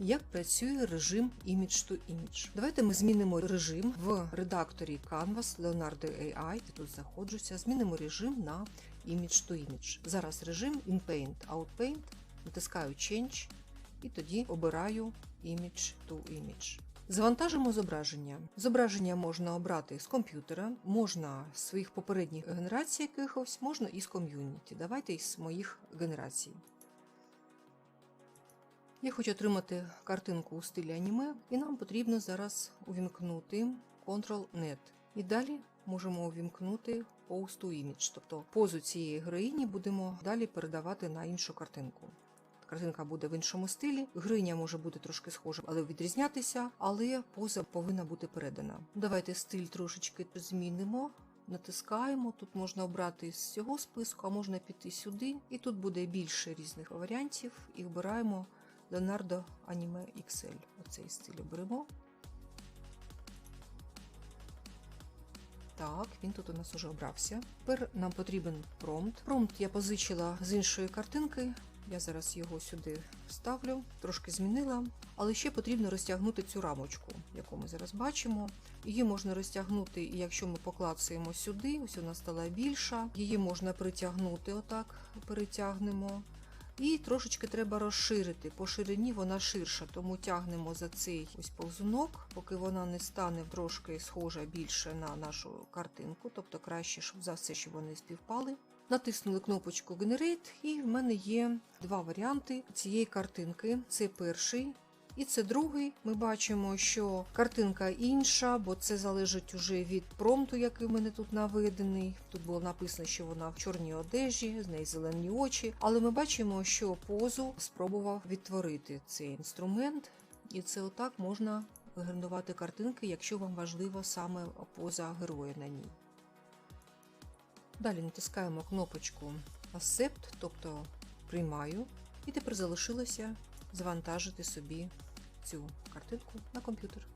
як працює режим Image to Image. Давайте ми змінимо режим в редакторі Canvas Leonardo AI. Я Тут знаходжуся. Змінимо режим на Image to Image. Зараз режим In Paint, Out натискаю Change і тоді обираю Image to Image. Завантажимо зображення. Зображення можна обрати з комп'ютера, можна з своїх попередніх генерацій якихось, можна із ком'юніті. Давайте із моїх генерацій. Я хочу отримати картинку у стилі аніме, і нам потрібно зараз увімкнути Ctrl-Net. І далі можемо увімкнути Pose to Image, тобто позу цієї героїні будемо далі передавати на іншу картинку. Картинка буде в іншому стилі, гриня може бути трошки схожа, але відрізнятися, але поза повинна бути передана. Давайте стиль трошечки змінимо. Натискаємо, тут можна обрати з цього списку, а можна піти сюди, і тут буде більше різних варіантів. І обираємо Leonardo Anime XL. Оцей стиль оберемо. Так, він тут у нас уже обрався. Тепер нам потрібен промпт. Промпт я позичила з іншої картинки. Я зараз його сюди вставлю, трошки змінила. Але ще потрібно розтягнути цю рамочку, яку ми зараз бачимо. Її можна розтягнути, і якщо ми поклацаємо сюди, ось вона стала більша. Її можна притягнути, отак перетягнемо. І трошечки треба розширити. По ширині вона ширша, тому тягнемо за цей ось повзунок, поки вона не стане трошки схожа більше на нашу картинку, тобто краще, щоб за все, щоб вони співпали. Натиснули кнопочку Generate, і в мене є два варіанти цієї картинки. Це перший. І це другий. Ми бачимо, що картинка інша, бо це залежить уже від промпту, який в мене тут наведений. Тут було написано, що вона в чорній одежі, з неї зелені очі. Але ми бачимо, що позу спробував відтворити цей інструмент, і це отак можна генерувати картинки, якщо вам важлива саме поза героя на ній. Далі натискаємо кнопочку Accept, тобто приймаю. І тепер залишилося завантажити собі цю картинку на комп'ютер.